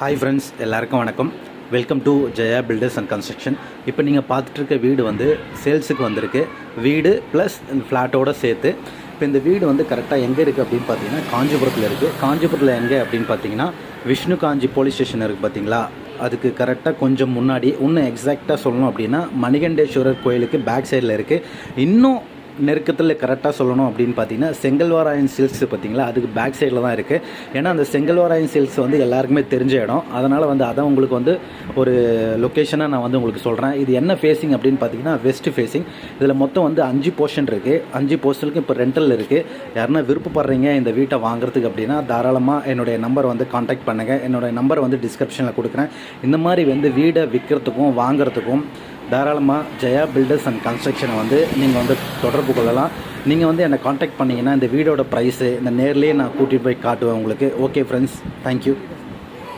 Hi friends எல்லாருக்கும் வணக்கம். Welcome to Jaya builders and construction இப்போ நீங்கள் பார்த்துட்ருக்க வீடு வந்து சேல்ஸுக்கு வந்திருக்கு. வீடு ப்ளஸ் இந்த ஃப்ளாட்டோட சேர்த்து. இப்போ இந்த வீடு வந்து கரெக்டாக எங்கே இருக்குது அப்படின்னு பார்த்தீங்கன்னா காஞ்சிபுரத்தில் இருக்குது காஞ்சிபுரத்தில் எங்கே அப்படின்னு பார்த்தீங்கன்னா விஷ்ணு காஞ்சி போலீஸ் ஸ்டேஷன் இருக்குது பார்த்தீங்களா? அதுக்கு கரெக்டாக கொஞ்சம் முன்னாடி இன்னும் எக்ஸாக்டாக சொல்லணும் அப்படின்னா மணிகண்டேஸ்வரர் கோயிலுக்கு பேக் சைடில் இருக்குது இன்னும் நெருக்கத்தில் கரெக்டாக சொல்லணும் அப்படின்னு பார்த்தீங்கன்னா செங்கல்வாராயன் சில்க்ஸ் பார்த்தீங்களா? அதுக்கு பேக் சைடில் தான் இருக்குது ஏன்னா அந்த செங்கல்வாராயன் சில்க்ஸ் வந்து எல்லாருக்குமே தெரிஞ்ச இடம். அதனால் வந்து அதை உங்களுக்கு வந்து ஒரு லொக்கேஷனாக நான் வந்து உங்களுக்கு சொல்கிறேன் இது என்ன ஃபேஸிங் அப்படின்னு பார்த்தீங்கன்னா வெஸ்ட் ஃபேஸிங் இதில் மொத்தம் வந்து அஞ்சு போர்ஷன் இருக்குது அஞ்சு போர்ஷனுக்கு இப்போ ரெண்டல் இருக்குது யாருன்னா விருப்பப்படுறீங்க இந்த வீட்டை வாங்குறதுக்கு அப்படின்னா தாராளமாக என்னுடைய நம்பர் வந்து காண்டாக்ட் பண்ணுங்கள் என்னுடைய நம்பர் வந்து டிஸ்கிரிப்ஷனில் கொடுக்குறேன். இந்த மாதிரி வந்து வீடை விற்கிறதுக்கும் வாங்குறதுக்கும் தாராளமாக ஜெயா பில்டர்ஸ் அண்ட் கன்ஸ்ட்ரக்ஷனை வந்து நீங்கள் வந்து தொடர்பு கொள்ளலாம். நீங்கள் வந்து என்னை காண்டாக்ட் பண்ணிங்கன்னா இந்த வீடோட ப்ரைஸு இந்த நேர்லேயே நான் கூட்டிகிட்டு போய் காட்டுவேன் உங்களுக்கு. Okay friends thank you